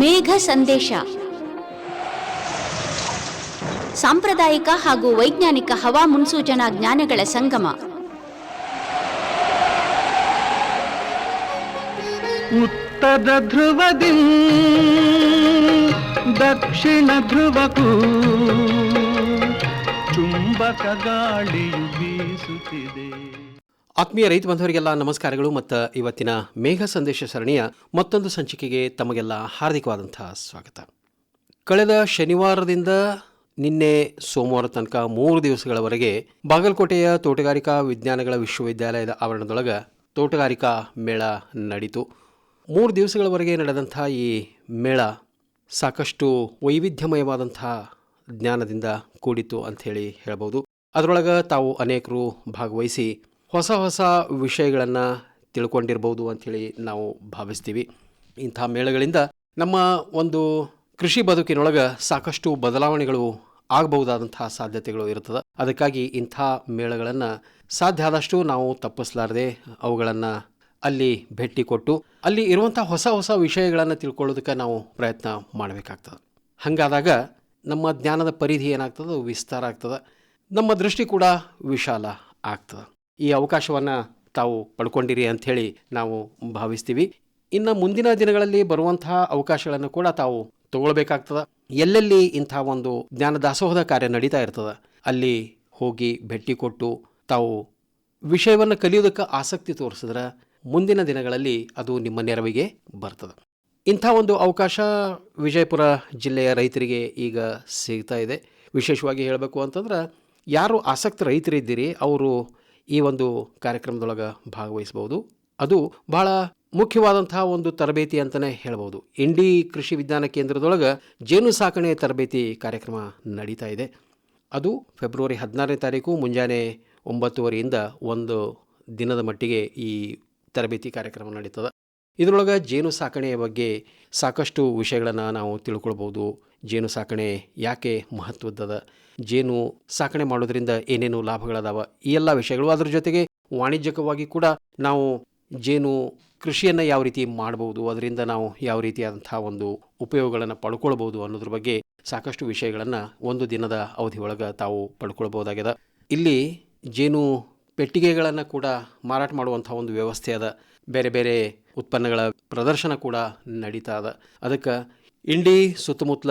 ಮೇಘ ಸಂದೇಶ. ಸಾಂಪ್ರದಾಯಿಕ ಹಾಗೂ ವೈಜ್ಞಾನಿಕ ಹವಾ ಮುನ್ಸೂಚನಾ ಜ್ಞಾನಗಳ ಸಂಗಮ. ಉತ್ತರ ಧ್ರುವದಿ ದಕ್ಷಿಣ ಧ್ರುವಕ್ಕೂ ಚುಂಬಕ ಗಾಳಿಯು ಬೀಸುತ್ತಿದೆ. ಆತ್ಮೀಯ ರೈತ ಬಂಧವರಿಗೆಲ್ಲ ನಮಸ್ಕಾರಗಳು ಮತ್ತು ಇವತ್ತಿನ ಮೇಘ ಸಂದೇಶ ಸರಣಿಯ ಮತ್ತೊಂದು ಸಂಚಿಕೆಗೆ ತಮಗೆಲ್ಲ ಹಾರ್ದಿಕವಾದಂತಹ ಸ್ವಾಗತ. ಕಳೆದ ಶನಿವಾರದಿಂದ ನಿನ್ನೆ ಸೋಮವಾರ ತನಕ ಮೂರು ದಿವಸಗಳವರೆಗೆ ಬಾಗಲಕೋಟೆಯ ತೋಟಗಾರಿಕಾ ವಿಜ್ಞಾನಗಳ ವಿಶ್ವವಿದ್ಯಾಲಯದ ಆವರಣದೊಳಗೆ ತೋಟಗಾರಿಕಾ ಮೇಳ ನಡೀತು. ಮೂರು ದಿವಸಗಳವರೆಗೆ ನಡೆದಂಥ ಈ ಮೇಳ ಸಾಕಷ್ಟು ವೈವಿಧ್ಯಮಯವಾದಂಥ ಜ್ಞಾನದಿಂದ ಕೂಡಿತು ಅಂಥೇಳಿ ಹೇಳ್ಬೋದು. ಅದರೊಳಗೆ ತಾವು ಅನೇಕರು ಭಾಗವಹಿಸಿ ಹೊಸ ಹೊಸ ವಿಷಯಗಳನ್ನು ತಿಳ್ಕೊಂಡಿರ್ಬೋದು ಅಂಥೇಳಿ ನಾವು ಭಾವಿಸ್ತೀವಿ. ಇಂಥ ಮೇಳಗಳಿಂದ ನಮ್ಮ ಒಂದು ಕೃಷಿ ಬದುಕಿನೊಳಗೆ ಸಾಕಷ್ಟು ಬದಲಾವಣೆಗಳು ಆಗಬಹುದಾದಂತಹ ಸಾಧ್ಯತೆಗಳು ಇರ್ತದೆ ಅದಕ್ಕಾಗಿ ಇಂಥ ಮೇಳಗಳನ್ನು ಸಾಧ್ಯ ಆದಷ್ಟು ನಾವು ತಪ್ಪಿಸ್ಲಾರ್ದೆ ಅವುಗಳನ್ನು ಅಲ್ಲಿ ಭೇಟಿ ಕೊಟ್ಟು ಅಲ್ಲಿ ಇರುವಂಥ ಹೊಸ ಹೊಸ ವಿಷಯಗಳನ್ನು ತಿಳ್ಕೊಳ್ಳೋದಕ್ಕೆ ನಾವು ಪ್ರಯತ್ನ ಮಾಡಬೇಕಾಗ್ತದೆ. ಹಾಗಾದಾಗ ನಮ್ಮ ಜ್ಞಾನದ ಪರಿಧಿ ಏನಾಗ್ತದೆ? ವಿಸ್ತಾರ ಆಗ್ತದೆ. ನಮ್ಮ ದೃಷ್ಟಿ ಕೂಡ ವಿಶಾಲ ಆಗ್ತದೆ. ಈ ಅವಕಾಶವನ್ನು ತಾವು ಪಡ್ಕೊಂಡಿರಿ ಅಂಥೇಳಿ ನಾವು ಭಾವಿಸ್ತೀವಿ. ಇನ್ನು ಮುಂದಿನ ದಿನಗಳಲ್ಲಿ ಬರುವಂತಹ ಅವಕಾಶಗಳನ್ನು ಕೂಡ ತಾವು ತಗೊಳ್ಬೇಕಾಗ್ತದೆ. ಎಲ್ಲೆಲ್ಲಿ ಇಂಥ ಒಂದು ಜ್ಞಾನ ದಾಸೋಹದ ಕಾರ್ಯ ನಡೀತಾ ಇರ್ತದೆ, ಅಲ್ಲಿ ಹೋಗಿ ಭೇಟಿ ಕೊಟ್ಟು ತಾವು ವಿಷಯವನ್ನು ಕಲಿಯೋದಕ್ಕೆ ಆಸಕ್ತಿ ತೋರಿಸಿದ್ರೆ ಮುಂದಿನ ದಿನಗಳಲ್ಲಿ ಅದು ನಿಮ್ಮ ನೆರವಿಗೆ ಬರ್ತದೆ. ಇಂಥ ಒಂದು ಅವಕಾಶ ವಿಜಯಪುರ ಜಿಲ್ಲೆಯ ರೈತರಿಗೆ ಈಗ ಸಿಗ್ತಾ ಇದೆ. ವಿಶೇಷವಾಗಿ ಹೇಳಬೇಕು ಅಂತಂದ್ರೆ, ಯಾರು ಆಸಕ್ತ ರೈತರಿದ್ದೀರಿ, ಅವರು ಈ ಒಂದು ಕಾರ್ಯಕ್ರಮದೊಳಗೆ ಭಾಗವಹಿಸ್ಬೋದು ಅದು ಬಹಳ ಮುಖ್ಯವಾದಂತಹ ಒಂದು ತರಬೇತಿ ಅಂತಲೇ ಹೇಳ್ಬೋದು ಇಂಡಿ ಕೃಷಿ ವಿಜ್ಞಾನ ಕೇಂದ್ರದೊಳಗೆ ಜೇನು ಸಾಕಣೆ ತರಬೇತಿ ಕಾರ್ಯಕ್ರಮ ನಡೀತಾ ಇದೆ. ಅದು ಫೆಬ್ರವರಿ ಹದಿನಾರನೇ ತಾರೀಕು ಮುಂಜಾನೆ ಒಂಬತ್ತುವರೆಯಿಂದ ಒಂದು ದಿನದ ಮಟ್ಟಿಗೆ ಈ ತರಬೇತಿ ಕಾರ್ಯಕ್ರಮ ನಡೀತದೆ. ಇದರೊಳಗೆ ಜೇನು ಸಾಕಣೆಯ ಬಗ್ಗೆ ಸಾಕಷ್ಟು ವಿಷಯಗಳನ್ನು ನಾವು ತಿಳ್ಕೊಳ್ಬೋದು ಜೇನು ಸಾಕಣೆ ಯಾಕೆ ಮಹತ್ವದ್ದದ? ಜೇನು ಸಾಕಣೆ ಮಾಡೋದ್ರಿಂದ ಏನೇನು ಲಾಭಗಳದಾವ? ಈ ಎಲ್ಲ ವಿಷಯಗಳು ಅದರ ಜೊತೆಗೆ ವಾಣಿಜ್ಯಕವಾಗಿ ಕೂಡ ನಾವು ಜೇನು ಕೃಷಿಯನ್ನು ಯಾವ ರೀತಿ ಮಾಡಬಹುದು ಅದರಿಂದ ನಾವು ಯಾವ ರೀತಿಯಾದಂಥ ಒಂದು ಉಪಯೋಗಗಳನ್ನು ಪಡ್ಕೊಳ್ಬೋದು ಅನ್ನೋದ್ರ ಬಗ್ಗೆ ಸಾಕಷ್ಟು ವಿಷಯಗಳನ್ನು ಒಂದು ದಿನದ ಅವಧಿ ಒಳಗೆ ತಾವು ಪಡ್ಕೊಳ್ಬೋದಾಗಿದೆ ಇಲ್ಲಿ ಜೇನು ಪೆಟ್ಟಿಗೆಗಳನ್ನು ಕೂಡ ಮಾರಾಟ ಮಾಡುವಂಥ ಒಂದು ವ್ಯವಸ್ಥೆ ಅದ. ಬೇರೆ ಬೇರೆ ಉತ್ಪನ್ನಗಳ ಪ್ರದರ್ಶನ ಕೂಡ ನಡೀತಾ ಅದ. ಅದಕ್ಕೆ ಇಂಡಿ ಸುತ್ತಮುತ್ತಲ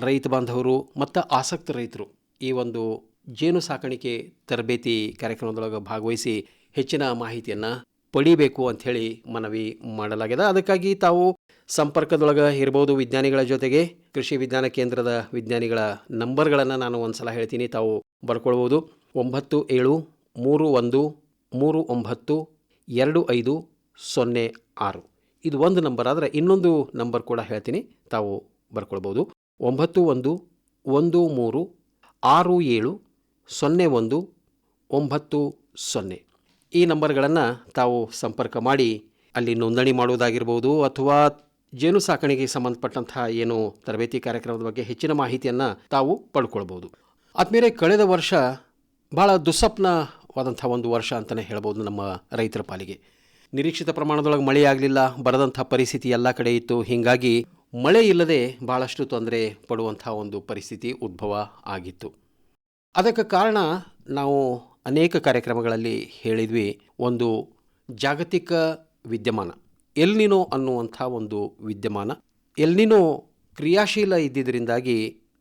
ರೈತ ಬಾಂಧವರು ಮತ್ತು ಆಸಕ್ತ ರೈತರು ಈ ಒಂದು ಜೇನು ಸಾಕಾಣಿಕೆ ತರಬೇತಿ ಕಾರ್ಯಕ್ರಮದೊಳಗೆ ಭಾಗವಹಿಸಿ ಹೆಚ್ಚಿನ ಮಾಹಿತಿಯನ್ನು ಪಡಿಬೇಕು ಅಂಥೇಳಿ ಮನವಿ ಮಾಡಲಾಗಿದೆ. ಅದಕ್ಕಾಗಿ ತಾವು ಸಂಪರ್ಕದೊಳಗೆ ಇರ್ಬೋದು ವಿಜ್ಞಾನಿಗಳ ಜೊತೆಗೆ. ಕೃಷಿ ವಿಜ್ಞಾನ ಕೇಂದ್ರದ ವಿಜ್ಞಾನಿಗಳ ನಂಬರ್ಗಳನ್ನು ನಾನು ಒಂದು ಸಲ ಹೇಳ್ತೀನಿ. ತಾವು ಬರ್ಕೊಳ್ಬೋದು. ಒಂಬತ್ತು ಏಳು ಮೂರು ಒಂದು ಮೂರು ಒಂಬತ್ತು ಎರಡು ಐದು ಸೊನ್ನೆ ಆರು. ಇದು ಒಂದು ನಂಬರ್. ಆದರೆ ಇನ್ನೊಂದು ನಂಬರ್ ಕೂಡ ಹೇಳ್ತೀನಿ. ತಾವು ಬರ್ಕೊಳ್ಬೋದು. ಒಂಬತ್ತು ಒಂದು ಒಂದು ಮೂರು ಆರು ಏಳು ಸೊನ್ನೆ ಒಂದು ಒಂಬತ್ತು ಸೊನ್ನೆ. ಈ ನಂಬರ್ಗಳನ್ನು ತಾವು ಸಂಪರ್ಕ ಮಾಡಿ ಅಲ್ಲಿ ನೋಂದಣಿ ಮಾಡುವುದಾಗಿರ್ಬೋದು ಅಥವಾ ಜೇನು ಸಾಕಣೆಗೆ ಸಂಬಂಧಪಟ್ಟಂತಹ ಏನು ತರಬೇತಿ ಕಾರ್ಯಕ್ರಮದ ಬಗ್ಗೆ ಹೆಚ್ಚಿನ ಮಾಹಿತಿಯನ್ನು ತಾವು ಪಡ್ಕೊಳ್ಬೋದು. ಆದಮೇಲೆ ಕಳೆದ ವರ್ಷ ಭಾಳ ದುಸ್ಸಪ್ನವಾದಂಥ ಒಂದು ವರ್ಷ ಅಂತಲೇ ಹೇಳ್ಬೋದು ನಮ್ಮ ರೈತರ ಪಾಲಿಗೆ. ನಿರೀಕ್ಷಿತ ಪ್ರಮಾಣದೊಳಗೆ ಮಳೆಯಾಗಲಿಲ್ಲ, ಬರದಂಥ ಪರಿಸ್ಥಿತಿ ಎಲ್ಲ ಕಡೆ ಇತ್ತು. ಹೀಗಾಗಿ ಮಳೆ ಇಲ್ಲದೆ ಭಾಳಷ್ಟು ತೊಂದರೆ ಪಡುವಂಥ ಒಂದು ಪರಿಸ್ಥಿತಿ ಉದ್ಭವ ಆಗಿತ್ತು. ಅದಕ್ಕೆ ಕಾರಣ ನಾವು ಅನೇಕ ಕಾರ್ಯಕ್ರಮಗಳಲ್ಲಿ ಹೇಳಿದ್ವಿ, ಒಂದು ಜಾಗತಿಕ ವಿದ್ಯಮಾನ. ಎಲ್ನಿನೋ ಅನ್ನುವಂಥ ಒಂದು ವಿದ್ಯಮಾನ. ಎಲ್ನಿನೋ ಕ್ರಿಯಾಶೀಲ ಇದ್ದಿದ್ದರಿಂದಾಗಿ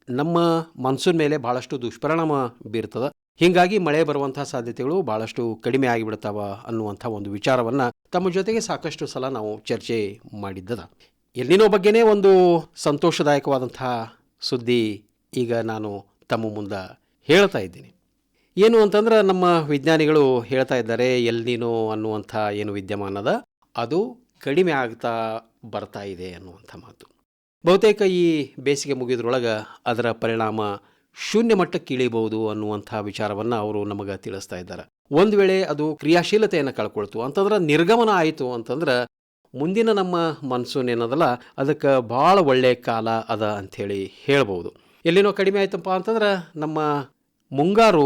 ನಮ್ಮ ಮನ್ಸೂನ್ ಮೇಲೆ ಭಾಳಷ್ಟು ದುಷ್ಪರಿಣಾಮ ಬೀರ್ತದೆ. ಹೀಗಾಗಿ ಮಳೆ ಬರುವಂಥ ಸಾಧ್ಯತೆಗಳು ಭಾಳಷ್ಟು ಕಡಿಮೆ ಆಗಿಬಿಡ್ತಾವ ಅನ್ನುವಂಥ ಒಂದು ವಿಚಾರವನ್ನು ತಮ್ಮ ಜೊತೆಗೆ ಸಾಕಷ್ಟು ಸಲ ನಾವು ಚರ್ಚೆ ಮಾಡಿದ್ದದ. ಎಲ್ಲಿನೋ ಬಗ್ಗೆನೇ ಒಂದು ಸಂತೋಷದಾಯಕವಾದಂಥ ಸುದ್ದಿ ಈಗ ನಾನು ತಮ್ಮ ಮುಂದೆ ಹೇಳ್ತಾ ಇದ್ದೀನಿ. ಏನು ಅಂತಂದ್ರೆ ನಮ್ಮ ವಿಜ್ಞಾನಿಗಳು ಹೇಳ್ತಾ ಇದ್ದಾರೆ ಎಲ್ನಿನೋ ಅನ್ನುವಂಥ ಏನು ವಿದ್ಯಮಾನದ, ಅದು ಕಡಿಮೆ ಆಗ್ತಾ ಬರ್ತಾ ಇದೆ ಅನ್ನುವಂಥ ಮಾತು. ಬಹುತೇಕ ಈ ಬೇಸಿಗೆ ಮುಗಿದ್ರೊಳಗೆ ಅದರ ಪರಿಣಾಮ ಶೂನ್ಯ ಮಟ್ಟಕ್ಕೆ ಇಳಿಬಹುದು ಅನ್ನುವಂಥ ವಿಚಾರವನ್ನು ಅವರು ನಮಗೆ ತಿಳಿಸ್ತಾ ಇದ್ದಾರೆ. ಒಂದು ವೇಳೆ ಅದು ಕ್ರಿಯಾಶೀಲತೆಯನ್ನು ಕಳ್ಕೊಳ್ತು, ಅಂತಂದ್ರೆ ನಿರ್ಗಮನ ಆಯಿತು ಅಂತಂದ್ರೆ ಮುಂದಿನ ನಮ್ಮ ಮನ್ಸೂನ್ ಏನದಲ್ಲ ಅದಕ್ಕೆ ಭಾಳ ಒಳ್ಳೆಯ ಕಾಲ ಅದ ಅಂಥೇಳಿ ಹೇಳ್ಬೋದು. ಎಲ್ಲಿನೋ ಕಡಿಮೆ ಆಯ್ತಪ್ಪ ಅಂತಂದ್ರೆ ನಮ್ಮ ಮುಂಗಾರು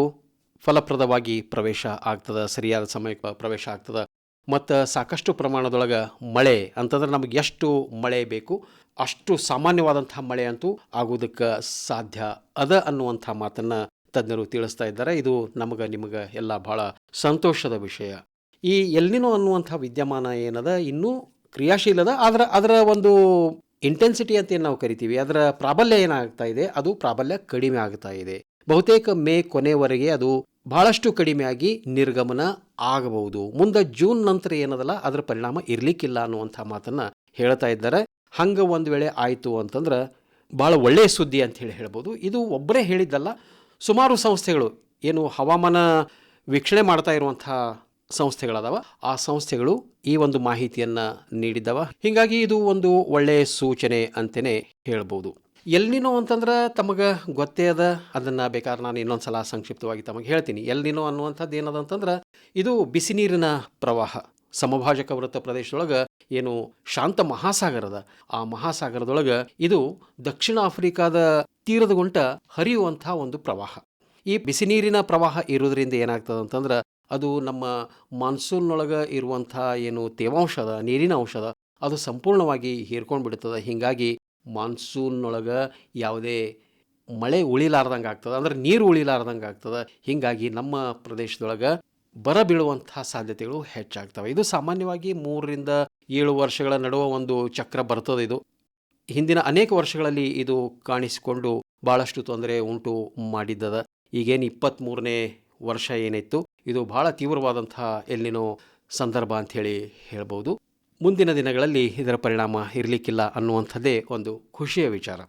ಫಲಪ್ರದವಾಗಿ ಪ್ರವೇಶ ಆಗ್ತದೆ, ಸರಿಯಾದ ಸಮಯಕ್ಕೆ ಪ್ರವೇಶ ಆಗ್ತದೆ. ಮತ್ತು ಸಾಕಷ್ಟು ಪ್ರಮಾಣದೊಳಗೆ ಮಳೆ ಅಂತಂದ್ರೆ ನಮಗೆ ಎಷ್ಟು ಮಳೆ ಬೇಕು, ಅಷ್ಟು ಸಾಮಾನ್ಯವಾದಂಥ ಮಳೆ ಅಂತೂ ಆಗೋದಕ್ಕೆ ಸಾಧ್ಯ ಅದ ಅನ್ನುವಂಥ ಮಾತನ್ನು ತಜ್ಞರು ತಿಳಿಸ್ತಾ ಇದ್ದಾರೆ. ಇದು ನಮಗೆ, ನಿಮಗೆ ಎಲ್ಲ ಭಾಳ ಸಂತೋಷದ ವಿಷಯ. ಈ ಎಲ್ನಿನೋ ಅನ್ನುವಂಥ ವಿದ್ಯಮಾನ ಏನದ, ಇನ್ನೂ ಕ್ರಿಯಾಶೀಲದ, ಅದರ ಅದರ ಒಂದು ಇಂಟೆನ್ಸಿಟಿ ಅಂತ ಏನು ನಾವು ಕರಿತೀವಿ, ಅದರ ಪ್ರಾಬಲ್ಯ ಏನಾಗ್ತಾ ಇದೆ, ಅದು ಪ್ರಾಬಲ್ಯ ಕಡಿಮೆ ಆಗ್ತಾ ಇದೆ. ಬಹುತೇಕ ಮೇ ಕೊನೆವರೆಗೆ ಅದು ಬಹಳಷ್ಟು ಕಡಿಮೆಯಾಗಿ ನಿರ್ಗಮನ ಆಗಬಹುದು. ಮುಂದೆ ಜೂನ್ ನಂತರ ಏನದಲ್ಲ, ಅದರ ಪರಿಣಾಮ ಇರಲಿಕ್ಕಿಲ್ಲ ಅನ್ನುವಂಥ ಮಾತನ್ನು ಹೇಳ್ತಾ ಇದ್ದಾರೆ. ಹಂಗೆ ಒಂದು ವೇಳೆ ಆಯಿತು ಅಂತಂದ್ರೆ ಭಾಳ ಒಳ್ಳೆಯ ಸುದ್ದಿ ಅಂತ ಹೇಳಿ ಹೇಳ್ಬೋದು. ಇದು ಒಬ್ಬರೇ ಹೇಳಿದ್ದಲ್ಲ, ಸುಮಾರು ಸಂಸ್ಥೆಗಳು ಏನು ಹವಾಮಾನ ವೀಕ್ಷಣೆ ಮಾಡ್ತಾ ಇರುವಂಥ ಸಂಸ್ಥೆಗಳದಾವ. ಆ ಸಂಸ್ಥೆಗಳು ಈ ಒಂದು ಮಾಹಿತಿಯನ್ನು ನೀಡಿದ್ದವ ಹೀಗಾಗಿ ಇದು ಒಂದು ಒಳ್ಳೆಯ ಸೂಚನೆ ಅಂತಲೇ ಹೇಳ್ಬೋದು. ಎಲ್ನಿನೋ ಅಂತಂದ್ರೆ ತಮಗೆ ಗೊತ್ತೇ ಅದ. ಅದನ್ನು ಬೇಕಾದ್ರೆ ನಾನು ಇನ್ನೊಂದು ಸಲ ಸಂಕ್ಷಿಪ್ತವಾಗಿ ತಮಗೆ ಹೇಳ್ತೀನಿ. ಎಲ್ನಿನೋ ಅನ್ನುವಂಥದ್ದು ಏನದ ಅಂತಂದ್ರೆ ಇದು ಬಿಸಿ ನೀರಿನ ಪ್ರವಾಹ. ಸಮಭಾಜಕ ವೃತ್ತ ಪ್ರದೇಶದೊಳಗೆ ಏನು ಶಾಂತ ಮಹಾಸಾಗರದ ಆ ಮಹಾಸಾಗರದೊಳಗೆ ಇದು ದಕ್ಷಿಣ ಆಫ್ರಿಕಾದ ತೀರದ ಗುಂಟ ಹರಿಯುವಂಥ ಒಂದು ಪ್ರವಾಹ. ಈ ಬಿಸಿ ನೀರಿನ ಪ್ರವಾಹ ಇರೋದ್ರಿಂದ ಏನಾಗ್ತದೆ ಅಂತಂದ್ರೆ ಅದು ನಮ್ಮ ಮಾನ್ಸೂನ್ನೊಳಗೆ ಇರುವಂಥ ಏನು ತೇವಾಂಶ ಅದ ನೀರಿನ ಅಂಶ ಅದ ಅದು ಸಂಪೂರ್ಣವಾಗಿ ಹೀರ್ಕೊಂಡು ಬಿಡ್ತದೆ ಹೀಗಾಗಿ ಮಾನ್ಸೂನ್ನೊಳಗೆ ಯಾವುದೇ ಮಳೆ ಉಳಿಲಾರ್ದಂಗೆ ಆಗ್ತದೆ, ಅಂದ್ರೆ ನೀರು ಉಳಿಲಾರ್ದಂಗೆ ಆಗ್ತದೆ. ಹೀಗಾಗಿ ನಮ್ಮ ಪ್ರದೇಶದೊಳಗೆ ಬರ ಬೀಳುವಂಥ ಸಾಧ್ಯತೆಗಳು ಹೆಚ್ಚಾಗ್ತವೆ. ಇದು ಸಾಮಾನ್ಯವಾಗಿ ಮೂರರಿಂದ ಏಳು ವರ್ಷಗಳ ನಡುವೆ ಒಂದು ಚಕ್ರ ಬರ್ತದೆ ಇದು. ಹಿಂದಿನ ಅನೇಕ ವರ್ಷಗಳಲ್ಲಿ ಇದು ಕಾಣಿಸಿಕೊಂಡು ಭಾಳಷ್ಟು ತೊಂದರೆ ಉಂಟು ಮಾಡಿದ್ದದ. ಈಗೇನು ಇಪ್ಪತ್ತ್ಮೂರನೇ ವರ್ಷ ಏನಿತ್ತು ಇದು ಬಹಳ ತೀವ್ರವಾದಂತಹ ಎಲ್ಲಿನೋ ಸಂದರ್ಭ ಅಂಥೇಳಿ ಹೇಳ್ಬೋದು. ಮುಂದಿನ ದಿನಗಳಲ್ಲಿ ಇದರ ಪರಿಣಾಮ ಇರಲಿಕ್ಕಿಲ್ಲ ಅನ್ನುವಂಥದ್ದೇ ಒಂದು ಖುಷಿಯ ವಿಚಾರ.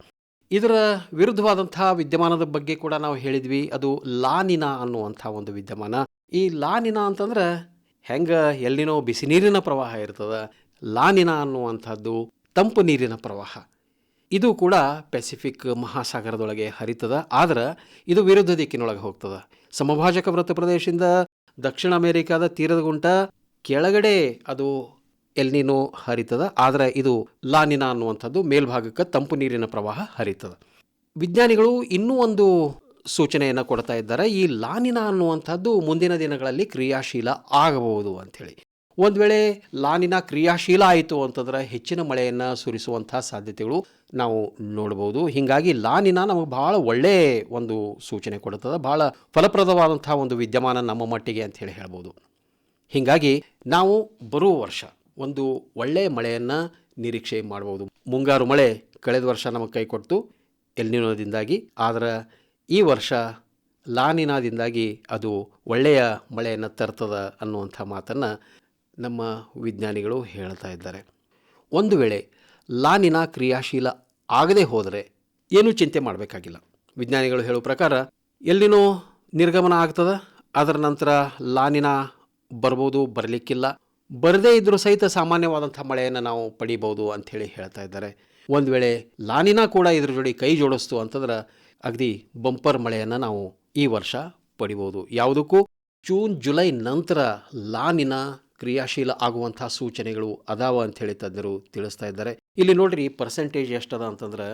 ಇದರ ವಿರುದ್ಧವಾದಂತಹ ವಿದ್ಯಮಾನದ ಬಗ್ಗೆ ಕೂಡ ನಾವು ಹೇಳಿದ್ವಿ. ಅದು ಲಾನಿನ ಅನ್ನುವಂಥ ಒಂದು ವಿದ್ಯಮಾನ. ಈ ಲಾನಿನ ಅಂತಂದ್ರೆ ಹೆಂಗೆ ಎಲ್ಲಿನೋ ಬಿಸಿ ನೀರಿನ ಪ್ರವಾಹ ಇರ್ತದೆ. ಲಾನಿನ ಅನ್ನುವಂಥದ್ದು ತಂಪು ನೀರಿನ ಪ್ರವಾಹ. ಇದು ಕೂಡ ಪೆಸಿಫಿಕ್ ಮಹಾಸಾಗರದೊಳಗೆ ಹರಿತದ. ಆದ್ರೆ ಇದು ವಿರುದ್ಧ ದಿಕ್ಕಿನೊಳಗೆ ಹೋಗ್ತದೆ. ಸಮಭಾಜಕ ವೃತ್ತ ಪ್ರದೇಶದಿಂದ ದಕ್ಷಿಣ ಅಮೆರಿಕಾದ ತೀರದ ಗುಂಟ ಕೆಳಗಡೆ ಅದು ಎಲ್ನಿನೋ ಹರಿತದ, ಆದರೆ ಇದು ಲಾನಿನ ಅನ್ನುವಂಥದ್ದು, ಮೇಲ್ಭಾಗಕ್ಕೆ ತಂಪು ನೀರಿನ ಪ್ರವಾಹ ಹರಿತದ. ವಿಜ್ಞಾನಿಗಳು ಇನ್ನೂ ಒಂದು ಸೂಚನೆಯನ್ನು ಕೊಡ್ತಾ ಇದ್ದಾರೆ, ಈ ಲಾನಿನ ಅನ್ನುವಂಥದ್ದು ಮುಂದಿನ ದಿನಗಳಲ್ಲಿ ಕ್ರಿಯಾಶೀಲ ಆಗಬಹುದು ಅಂಥೇಳಿ. ಒಂದು ವೇಳೆ ಲಾನಿನ ಕ್ರಿಯಾಶೀಲ ಆಯಿತು ಅಂತಂದ್ರೆ ಹೆಚ್ಚಿನ ಮಳೆಯನ್ನು ಸುರಿಸುವಂಥ ಸಾಧ್ಯತೆಗಳು ನಾವು ನೋಡ್ಬೋದು. ಹೀಗಾಗಿ ಲಾನಿನ ನಮಗೆ ಭಾಳ ಒಳ್ಳೆ ಒಂದು ಸೂಚನೆ ಕೊಡುತ್ತದೆ, ಭಾಳ ಫಲಪ್ರದವಾದಂಥ ಒಂದು ವಿದ್ಯಮಾನ ನಮ್ಮ ಮಟ್ಟಿಗೆ ಅಂತ ಹೇಳಿ ಹೇಳ್ಬೋದು. ಹೀಗಾಗಿ ನಾವು ಬರುವ ವರ್ಷ ಒಂದು ಒಳ್ಳೆಯ ಮಳೆಯನ್ನು ನಿರೀಕ್ಷೆ ಮಾಡ್ಬೋದು. ಮುಂಗಾರು ಮಳೆ ಕಳೆದ ವರ್ಷ ನಮಗೆ ಕೈ ಕೊಟ್ಟು ಎಲ್ನಿನೋದಿಂದಾಗಿ, ಆದರೆ ಈ ವರ್ಷ ಲಾನಿನಾದಿಂದಾಗಿ ಅದು ಒಳ್ಳೆಯ ಮಳೆಯನ್ನು ತರ್ತದ ಅನ್ನುವಂಥ ಮಾತನ್ನು ನಮ್ಮ ವಿಜ್ಞಾನಿಗಳು ಹೇಳ್ತಾ ಇದ್ದಾರೆ. ಒಂದು ವೇಳೆ ಲಾನಿನ ಕ್ರಿಯಾಶೀಲ ಆಗದೆ ಹೋದರೆ ಏನೂ ಚಿಂತೆ ಮಾಡಬೇಕಾಗಿಲ್ಲ. ವಿಜ್ಞಾನಿಗಳು ಹೇಳೋ ಪ್ರಕಾರ ಎಲ್ಲಿನೋ ನಿರ್ಗಮನ ಆಗ್ತದೆ, ಅದರ ನಂತರ ಲಾನಿನ ಬರ್ಬೋದು, ಬರಲಿಕ್ಕಿಲ್ಲ. ಬರದೇ ಇದ್ದರೂ ಸಹಿತ ಸಾಮಾನ್ಯವಾದಂಥ ಮಳೆಯನ್ನು ನಾವು ಪಡಿಬೋದು ಅಂಥೇಳಿ ಹೇಳ್ತಾ ಇದ್ದಾರೆ. ಒಂದು ವೇಳೆ ಲಾನಿನ ಕೂಡ ಇದ್ರ ಜೋಡಿ ಕೈ ಜೋಡಿಸ್ತು ಅಂತಂದ್ರೆ ಅಗದಿ ಬಂಪರ್ ಮಳೆಯನ್ನು ನಾವು ಈ ವರ್ಷ ಪಡಿಬೋದು. ಯಾವುದಕ್ಕೂ ಜೂನ್, ಜುಲೈ ನಂತರ ಲಾನಿನ ಕ್ರಿಯಾಶೀಲ ಆಗುವಂಥ ಸೂಚನೆಗಳು ಅದಾವ ಅಂಥೇಳಿ ತಜ್ಞರು ತಿಳಿಸ್ತಾ ಇದ್ದಾರೆ. ಇಲ್ಲಿ ನೋಡ್ರಿ ಪರ್ಸೆಂಟೇಜ್ ಎಷ್ಟದ ಅಂತಂದ್ರೆ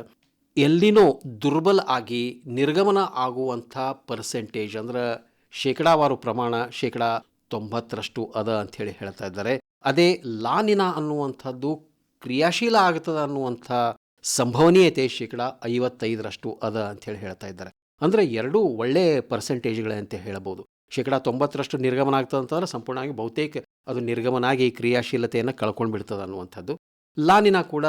ಎಲ್ಲಿನೋ ದುರ್ಬಲ ಆಗಿ ನಿರ್ಗಮನ ಆಗುವಂಥ ಪರ್ಸೆಂಟೇಜ್ ಅಂದ್ರೆ ಶೇಕಡಾವಾರು ಪ್ರಮಾಣ ಶೇಕಡ ತೊಂಬತ್ತರಷ್ಟು ಅದ ಅಂಥೇಳಿ ಹೇಳ್ತಾ ಇದ್ದಾರೆ. ಅದೇ ಲಾನಿನ ಅನ್ನುವಂಥದ್ದು ಕ್ರಿಯಾಶೀಲ ಆಗ್ತದ ಅನ್ನುವಂಥ ಸಂಭವನೀಯತೆ ಶೇಕಡ ಐವತ್ತೈದರಷ್ಟು ಅದ ಅಂತ ಹೇಳಿ ಹೇಳ್ತಾ ಇದ್ದಾರೆ. ಅಂದ್ರೆ ಎರಡೂ ಒಳ್ಳೆ ಪರ್ಸೆಂಟೇಜ್ಗಳೇ ಅಂತ ಹೇಳ್ಬೋದು. ಶೇಕಡ ತೊಂಬತ್ತರಷ್ಟು ನಿರ್ಗಮನ ಆಗ್ತದೆ ಅಂತಂದ್ರೆ ಸಂಪೂರ್ಣವಾಗಿ ಬಹುತೇಕ ಅದು ನಿರ್ಗಮನಾಗಿ ಕ್ರಿಯಾಶೀಲತೆಯನ್ನು ಕಳ್ಕೊಂಡು ಬಿಡ್ತದೆ ಅನ್ನುವಂಥದ್ದು. ಲಾನಿನ ಕೂಡ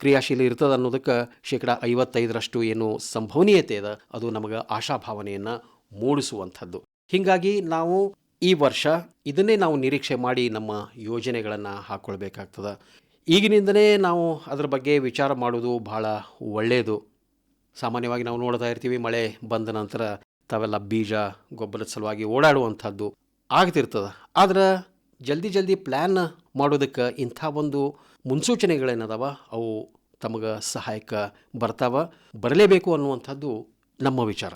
ಕ್ರಿಯಾಶೀಲ ಇರ್ತದೆ ಅನ್ನೋದಕ್ಕೆ ಶೇಕಡ ಐವತ್ತೈದರಷ್ಟು ಏನು ಸಂಭವನೀಯತೆ ಇದೆ. ಅದು ನಮಗೆ ಆಶಾಭಾವನೆಯನ್ನು ಮೂಡಿಸುವಂಥದ್ದು. ಹೀಗಾಗಿ ನಾವು ಈ ವರ್ಷ ಇದನ್ನೇ ನಾವು ನಿರೀಕ್ಷೆ ಮಾಡಿ ನಮ್ಮ ಯೋಜನೆಗಳನ್ನು ಹಾಕ್ಕೊಳ್ಬೇಕಾಗ್ತದೆ ಈಗಿನಿಂದಲೇ ನಾವು ಅದರ ಬಗ್ಗೆ ವಿಚಾರ ಮಾಡೋದು ಭಾಳ ಒಳ್ಳೆಯದು ಸಾಮಾನ್ಯವಾಗಿ ನಾವು ನೋಡ್ತಾ ಇರ್ತೀವಿ, ಮಳೆ ಬಂದ ನಂತರ ತಾವೆಲ್ಲ ಬೀಜ, ಗೊಬ್ಬರದ ಸಲುವಾಗಿ ಓಡಾಡುವಂಥದ್ದು ಆಗ್ತಿರ್ತದೆ. ಆದ್ರೆ ಜಲ್ದಿ ಜಲ್ದಿ ಪ್ಲ್ಯಾನ್ ಮಾಡೋದಕ್ಕೆ ಇಂಥ ಒಂದು ಮುನ್ಸೂಚನೆಗಳೇನದವ? ಅವು ತಮಗೆ ಸಹಾಯಕ ಬರ್ತಾವ? ಬರಲೇಬೇಕು ಅನ್ನುವಂಥದ್ದು ನಮ್ಮ ವಿಚಾರ.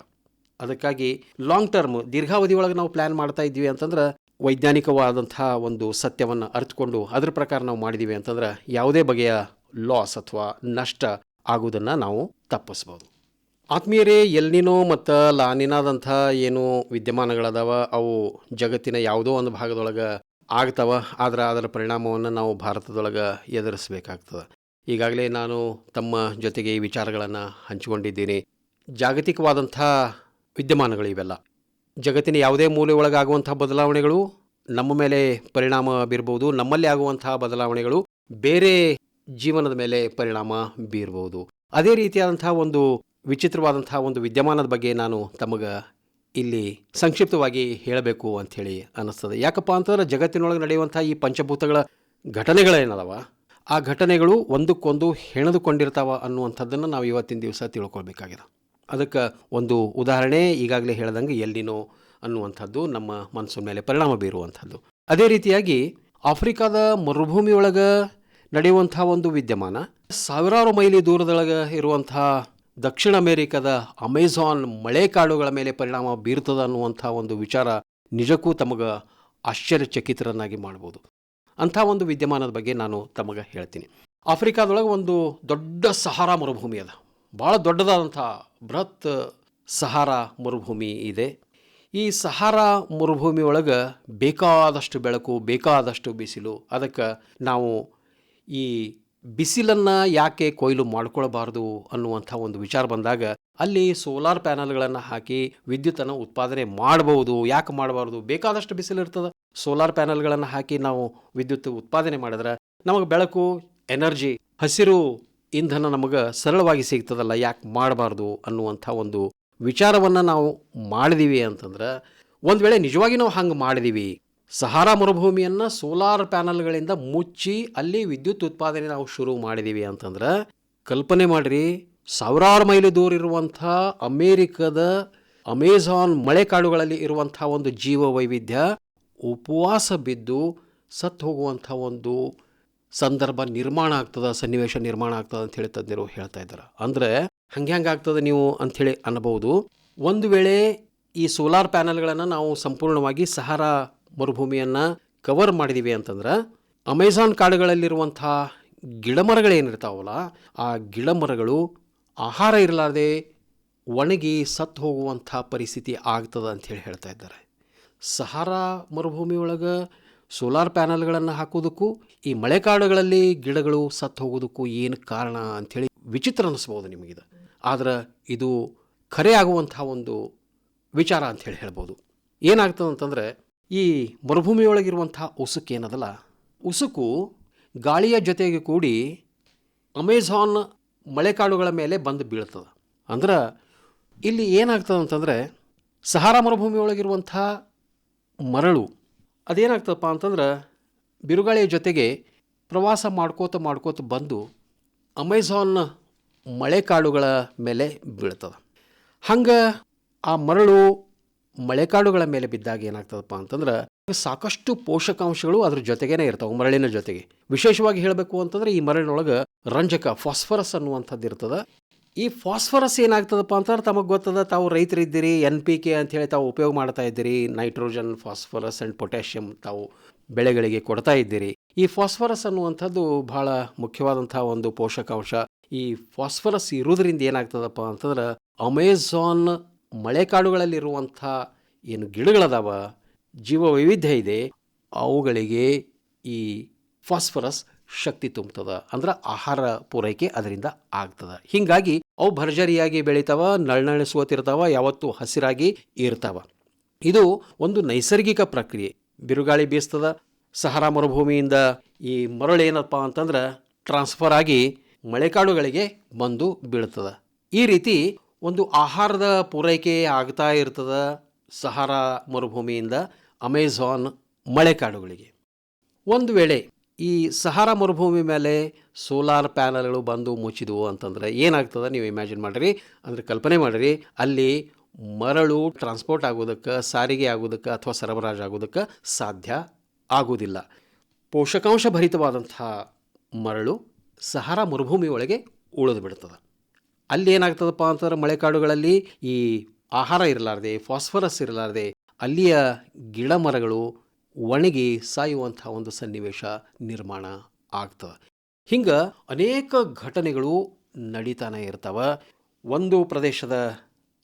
ಅದಕ್ಕಾಗಿ ಲಾಂಗ್ ಟರ್ಮ್ ದೀರ್ಘಾವಧಿ ಒಳಗೆ ನಾವು ಪ್ಲ್ಯಾನ್ ಮಾಡ್ತಾ ಇದ್ವಿ ಅಂತಂದ್ರೆ ವೈಜ್ಞಾನಿಕವಾದಂಥ ಒಂದು ಸತ್ಯವನ್ನು ಅರಿತುಕೊಂಡು ಅದ್ರ ಪ್ರಕಾರ ನಾವು ಮಾಡಿದ್ದೀವಿ ಅಂತಂದ್ರೆ ಯಾವುದೇ ಬಗೆಯ ಲಾಸ್ ಅಥವಾ ನಷ್ಟ ಆಗುವುದನ್ನು ನಾವು ತಪ್ಪಿಸ್ಬೋದು. ಆತ್ಮೀಯರೇ ಎಲ್ನಿನೋ ಮತ್ತು ಲಾನಿನಾದಂಥ ಏನು ವಿದ್ಯಮಾನಗಳದಾವ, ಅವು ಜಗತ್ತಿನ ಯಾವುದೋ ಒಂದು ಭಾಗದೊಳಗೆ ಆಗ್ತಾವ, ಆದ್ರೆ ಅದರ ಪರಿಣಾಮವನ್ನು ನಾವು ಭಾರತದೊಳಗೆ ಎದುರಿಸಬೇಕಾಗ್ತದೆ. ಈಗಾಗಲೇ ನಾನು ತಮ್ಮ ಜೊತೆಗೆ ಈ ವಿಚಾರಗಳನ್ನು ಹಂಚಿಕೊಂಡಿದ್ದೀನಿ. ಜಾಗತಿಕವಾದಂಥ ವಿದ್ಯಮಾನಗಳು ಇವೆಲ್ಲ. ಜಗತ್ತಿನ ಯಾವುದೇ ಮೂಲೆ ಒಳಗಾಗುವಂಥ ಬದಲಾವಣೆಗಳು ನಮ್ಮ ಮೇಲೆ ಪರಿಣಾಮ ಬೀರ್ಬೋದು, ನಮ್ಮಲ್ಲಿ ಆಗುವಂತಹ ಬದಲಾವಣೆಗಳು ಬೇರೆ ಜೀವನದ ಮೇಲೆ ಪರಿಣಾಮ ಬೀರ್ಬೋದು. ಅದೇ ರೀತಿಯಾದಂಥ ಒಂದು ವಿಚಿತ್ರವಾದಂತಹ ಒಂದು ವಿದ್ಯಮಾನದ ಬಗ್ಗೆ ನಾನು ತಮಗೆ ಇಲ್ಲಿ ಸಂಕ್ಷಿಪ್ತವಾಗಿ ಹೇಳಬೇಕು ಅಂಥೇಳಿ ಅನ್ನಿಸ್ತದೆ. ಯಾಕಪ್ಪ ಅಂತಂದ್ರೆ ಜಗತ್ತಿನೊಳಗೆ ನಡೆಯುವಂಥ ಈ ಪಂಚಭೂತಗಳ ಘಟನೆಗಳೇನದವ? ಆ ಘಟನೆಗಳು ಒಂದಕ್ಕೊಂದು ಹೆಣೆದುಕೊಂಡಿರ್ತಾವ ಅನ್ನುವಂಥದ್ದನ್ನು ನಾವು ಇವತ್ತಿನ ದಿವಸ ತಿಳ್ಕೊಳ್ಬೇಕಾಗಿದೆ. ಅದಕ್ಕೆ ಒಂದು ಉದಾಹರಣೆ ಈಗಾಗಲೇ ಹೇಳ್ದಂಗೆ ಎಲ್ಲಿನೋ ಅನ್ನುವಂಥದ್ದು ನಮ್ಮ ಮನಸ್ಸು ಮೇಲೆ ಪರಿಣಾಮ ಬೀರುವಂಥದ್ದು. ಅದೇ ರೀತಿಯಾಗಿ ಆಫ್ರಿಕಾದ ಮರುಭೂಮಿಯೊಳಗೆ ನಡೆಯುವಂಥ ಒಂದು ವಿದ್ಯಮಾನ, ಸಾವಿರಾರು ಮೈಲಿ ದೂರದೊಳಗೆ ಇರುವಂಥ ದಕ್ಷಿಣ ಅಮೆರಿಕದ ಅಮೆಜಾನ್ ಮಳೆಕಾಡುಗಳ ಮೇಲೆ ಪರಿಣಾಮ ಬೀರ್ತದ ಅನ್ನುವಂಥ ಒಂದು ವಿಚಾರ ನಿಜಕ್ಕೂ ತಮಗೆ ಆಶ್ಚರ್ಯಚಕಿತರನ್ನಾಗಿ ಮಾಡ್ಬೋದು. ಅಂಥ ಒಂದು ವಿದ್ಯಮಾನದ ಬಗ್ಗೆ ನಾನು ತಮಗೆ ಹೇಳ್ತೀನಿ. ಆಫ್ರಿಕಾದೊಳಗೆ ಒಂದು ದೊಡ್ಡ ಸಹಾರಾ ಮರುಭೂಮಿ ಅದ. ಭಾಳ ದೊಡ್ಡದಾದಂಥ ಬೃಹತ್ ಸಹಾರಾ ಮರುಭೂಮಿ ಇದೆ. ಈ ಸಹಾರಾ ಮರುಭೂಮಿ ಒಳಗೆ ಬೇಕಾದಷ್ಟು ಬೆಳಕು, ಬೇಕಾದಷ್ಟು ಬಿಸಿಲು, ಅದಕ್ಕೆ ನಾವು ಈ ಬಿಸಿಲನ್ನು ಯಾಕೆ ಕೊಯ್ಲು ಮಾಡ್ಕೊಳ್ಬಾರ್ದು ಅನ್ನುವಂಥ ಒಂದು ವಿಚಾರ ಬಂದಾಗ ಅಲ್ಲಿ ಸೋಲಾರ್ ಪ್ಯಾನಲ್ಗಳನ್ನು ಹಾಕಿ ವಿದ್ಯುತ್ತನ್ನು ಉತ್ಪಾದನೆ ಮಾಡಬಹುದು ಯಾಕೆ ಮಾಡಬಾರ್ದು? ಬೇಕಾದಷ್ಟು ಬಿಸಿಲು ಇರ್ತದೆ. ಸೋಲಾರ್ ಪ್ಯಾನಲ್ಗಳನ್ನು ಹಾಕಿ ನಾವು ವಿದ್ಯುತ್ ಉತ್ಪಾದನೆ ಮಾಡಿದ್ರೆ ನಮಗೆ ಬೆಳಕು, ಎನರ್ಜಿ, ಹಸಿರು ಇಂಧನ ನಮಗೆ ಸರಳವಾಗಿ ಸಿಗ್ತದಲ್ಲ. ಯಾಕೆ ಮಾಡಬಾರ್ದು ಅನ್ನುವಂಥ ಒಂದು ವಿಚಾರವನ್ನು ನಾವು ಮಾಡಿದೀವಿ ಅಂತಂದ್ರೆ, ಒಂದು ವೇಳೆ ನಿಜವಾಗಿ ನಾವು ಹಂಗೆ ಮಾಡಿದೀವಿ ಸಹಾರಾ ಮರುಭೂಮಿಯನ್ನು ಸೋಲಾರ್ ಪ್ಯಾನಲ್ಗಳಿಂದ ಮುಚ್ಚಿ ಅಲ್ಲಿ ವಿದ್ಯುತ್ ಉತ್ಪಾದನೆ ನಾವು ಶುರು ಮಾಡಿದ್ದೀವಿ ಅಂತಂದ್ರೆ ಕಲ್ಪನೆ ಮಾಡಿರಿ, ಸಾವಿರಾರು ಮೈಲು ದೂರಿರುವಂಥ ಅಮೇರಿಕದ ಅಮೆಜಾನ್ ಮಳೆಕಾಡುಗಳಲ್ಲಿ ಇರುವಂಥ ಒಂದು ಜೀವ ವೈವಿಧ್ಯ ಉಪವಾಸ ಬಿದ್ದು ಸತ್ತು ಹೋಗುವಂಥ ಒಂದು ಸಂದರ್ಭ ನಿರ್ಮಾಣ ಆಗ್ತದೆ, ಸನ್ನಿವೇಶ ನಿರ್ಮಾಣ ಆಗ್ತದೆ ಅಂತ ಹೇಳಿ ತಜ್ಞರು ಹೇಳ್ತಾ ಇದ್ದಾರೆ. ಅಂದರೆ ಹಂಗೆ ಹಂಗೆ ಆಗ್ತದೆ ನೀವು ಅಂಥೇಳಿ ಅನ್ನಬಹುದು ಒಂದು ವೇಳೆ ಈ ಸೋಲಾರ್ ಪ್ಯಾನಲ್ಗಳನ್ನು ನಾವು ಸಂಪೂರ್ಣವಾಗಿ ಸಹಾರಾ ಮರುಭೂಮಿಯನ್ನು ಕವರ್ ಮಾಡಿದ್ದೀವಿ ಅಂತಂದ್ರೆ ಅಮೆಝಾನ್ ಕಾಡುಗಳಲ್ಲಿರುವಂಥ ಗಿಡಮರಗಳೇನಿರ್ತಾವಲ್ಲ, ಆ ಗಿಡಮರಗಳು ಆಹಾರ ಇರಲಾರ್ದೆ ಒಣಗಿ ಸತ್ತು ಹೋಗುವಂಥ ಪರಿಸ್ಥಿತಿ ಆಗ್ತದೆ ಅಂಥೇಳಿ ಹೇಳ್ತಾ ಇದ್ದಾರೆ. ಸಹಾರಾ ಮರುಭೂಮಿ ಒಳಗೆ ಸೋಲಾರ್ ಪ್ಯಾನಲ್ಗಳನ್ನು ಹಾಕೋದಕ್ಕೂ ಈ ಮಳೆಕಾಡುಗಳಲ್ಲಿ ಗಿಡಗಳು ಸತ್ತು ಹೋಗೋದಕ್ಕೂ ಏನು ಕಾರಣ ಅಂಥೇಳಿ ವಿಚಿತ್ರ ಅನ್ನಿಸ್ಬೋದು ನಿಮಗಿದು ಆದರೆ ಇದು ಖರೆ ಆಗುವಂಥ ಒಂದು ವಿಚಾರ ಅಂಥೇಳಿ ಹೇಳ್ಬೋದು. ಏನಾಗ್ತದೆ ಅಂತಂದರೆ ಈ ಮರುಭೂಮಿಯೊಳಗಿರುವಂಥ ಉಸುಕು ಏನದಲ್ಲ? ಉಸುಕು ಗಾಳಿಯ ಜೊತೆಗೆ ಕೂಡಿ ಅಮೆಝಾನ್ ಮಳೆಕಾಡುಗಳ ಮೇಲೆ ಬಂದು ಬೀಳ್ತದೆ. ಅಂದ್ರೆ ಇಲ್ಲಿ ಏನಾಗ್ತದೆ ಅಂತಂದರೆ ಸಹಾರಾ ಮರುಭೂಮಿಯೊಳಗಿರುವಂಥ ಮರಳು ಅದೇನಾಗ್ತದಪ್ಪ ಅಂತಂದ್ರೆ ಬಿರುಗಾಳಿಯ ಜೊತೆಗೆ ಪ್ರವಾಸ ಮಾಡ್ಕೋತ ಮಾಡ್ಕೋತ ಬಂದು ಅಮೆಜಾನ್ ಮಳೆಕಾಡುಗಳ ಮೇಲೆ ಬೀಳ್ತದೆ. ಹಂಗೆ ಆ ಮರಳು ಮಳೆಕಾಡುಗಳ ಮೇಲೆ ಬಿದ್ದಾಗ ಏನಾಗ್ತದಪ್ಪ ಅಂತಂದ್ರೆ ಸಾಕಷ್ಟು ಪೋಷಕಾಂಶಗಳು ಅದ್ರ ಜೊತೆಗೇನೆ ಇರ್ತಾವೆ, ಮರಳಿನ ಜೊತೆಗೆ. ವಿಶೇಷವಾಗಿ ಹೇಳಬೇಕು ಅಂತಂದ್ರೆ ಈ ಮರಳಿನೊಳಗೆ ರಂಜಕ, ಫಾಸ್ಫರಸ್ ಅನ್ನುವಂಥದ್ದು ಇರ್ತದೆ. ಈ ಫಾಸ್ಫರಸ್ ಏನಾಗ್ತದಪ್ಪ ಅಂತಂದ್ರೆ ತಮಗೆ ಗೊತ್ತದ, ತಾವು ರೈತರಿದ್ದೀರಿ, ಎನ್ ಪಿ ಕೆ ಅಂಥೇಳಿ ತಾವು ಉಪಯೋಗ ಮಾಡ್ತಾ ಇದ್ದೀರಿ, ನೈಟ್ರೋಜನ್, ಫಾಸ್ಫರಸ್ ಆ್ಯಂಡ್ ಪೊಟ್ಯಾಷಿಯಂ ತಾವು ಬೆಳೆಗಳಿಗೆ ಕೊಡ್ತಾ ಇದ್ದೀರಿ. ಈ ಫಾಸ್ಫರಸ್ ಅನ್ನುವಂಥದ್ದು ಬಹಳ ಮುಖ್ಯವಾದಂಥ ಒಂದು ಪೋಷಕಾಂಶ. ಈ ಫಾಸ್ಫರಸ್ ಇರೋದ್ರಿಂದ ಏನಾಗ್ತದಪ್ಪ ಅಂತಂದ್ರೆ ಅಮೆಜಾನ್ ಮಳೆಕಾಡುಗಳಲ್ಲಿರುವಂಥ ಏನು ಗಿಡಗಳದಾವ ಜೀವ ವೈವಿಧ್ಯ ಇದೆ, ಅವುಗಳಿಗೆ ಈ ಫಾಸ್ಫರಸ್ ಶಕ್ತಿ ತುಂಬ್ತದ. ಅಂದ್ರೆ ಆಹಾರ ಪೂರೈಕೆ ಅದರಿಂದ ಆಗ್ತದ. ಹೀಗಾಗಿ ಅವು ಭರ್ಜರಿಯಾಗಿ ಬೆಳಿತಾವ ನಳ್ನಳಿಸುವತ್ತಿರ್ತಾವ ಯಾವತ್ತು ಹಸಿರಾಗಿ ಇರ್ತಾವ. ಇದು ಒಂದು ನೈಸರ್ಗಿಕ ಪ್ರಕ್ರಿಯೆ. ಬಿರುಗಾಳಿ ಬೀಸ್ತದ ಸಹಾರಾ ಮರುಭೂಮಿಯಿಂದ ಈ ಮರಳು ಏನಪ್ಪ ಅಂತಂದ್ರೆ ಟ್ರಾನ್ಸ್ಫರ್ ಆಗಿ ಮಳೆಕಾಡುಗಳಿಗೆ ಬಂದು ಬೀಳ್ತದ. ಈ ರೀತಿ ಒಂದು ಆಹಾರದ ಪೂರೈಕೆ ಆಗ್ತಾ ಇರ್ತದೆ ಸಹಾರಾ ಮರುಭೂಮಿಯಿಂದ ಅಮೆಜಾನ್ ಮಳೆಕಾಡುಗಳಿಗೆ. ಒಂದು ವೇಳೆ ಈ ಸಹಾರಾ ಮರುಭೂಮಿ ಮೇಲೆ ಸೋಲಾರ್ ಪ್ಯಾನಲ್ಗಳು ಬಂದು ಮುಚ್ಚಿದವು ಅಂತಂದ್ರೆ ಏನಾಗ್ತದೆ ನೀವು ಇಮ್ಯಾಜಿನ್ ಮಾಡಿರಿ. ಅಂದರೆ ಕಲ್ಪನೆ ಮಾಡಿರಿ, ಅಲ್ಲಿ ಮರಳು ಟ್ರಾನ್ಸ್ಪೋರ್ಟ್ ಆಗೋದಕ್ಕೆ ಸಾರಿಗೆ ಆಗೋದಕ್ಕೆ ಅಥವಾ ಸರಬರಾಜು ಆಗೋದಕ್ಕೆ ಸಾಧ್ಯ ಆಗೋದಿಲ್ಲ ಪೋಷಕಾಂಶ ಭರಿತವಾದಂಥ ಮರಳು ಸಹಾರಾ ಮರುಭೂಮಿ ಒಳಗೆ ಉಳಿದು ಬಿಡ್ತದೆ. ಅಲ್ಲಿ ಏನಾಗ್ತದಪ್ಪ ಅಂತಂದ್ರೆ ಮಳೆಕಾಡುಗಳಲ್ಲಿ ಈ ಆಹಾರ ಇರಲಾರ್ದೆ, ಫಾಸ್ಫರಸ್ ಇರಲಾರ್ದೆ, ಅಲ್ಲಿಯ ಗಿಡ ಮರಗಳು ಒಣಗಿ ಸಾಯುವಂಥ ಒಂದು ಸನ್ನಿವೇಶ ನಿರ್ಮಾಣ ಆಗ್ತದೆ ಹಿಂಗೆ ಅನೇಕ ಘಟನೆಗಳು ನಡೀತಾನೆ ಇರ್ತಾವ. ಒಂದು ಪ್ರದೇಶದ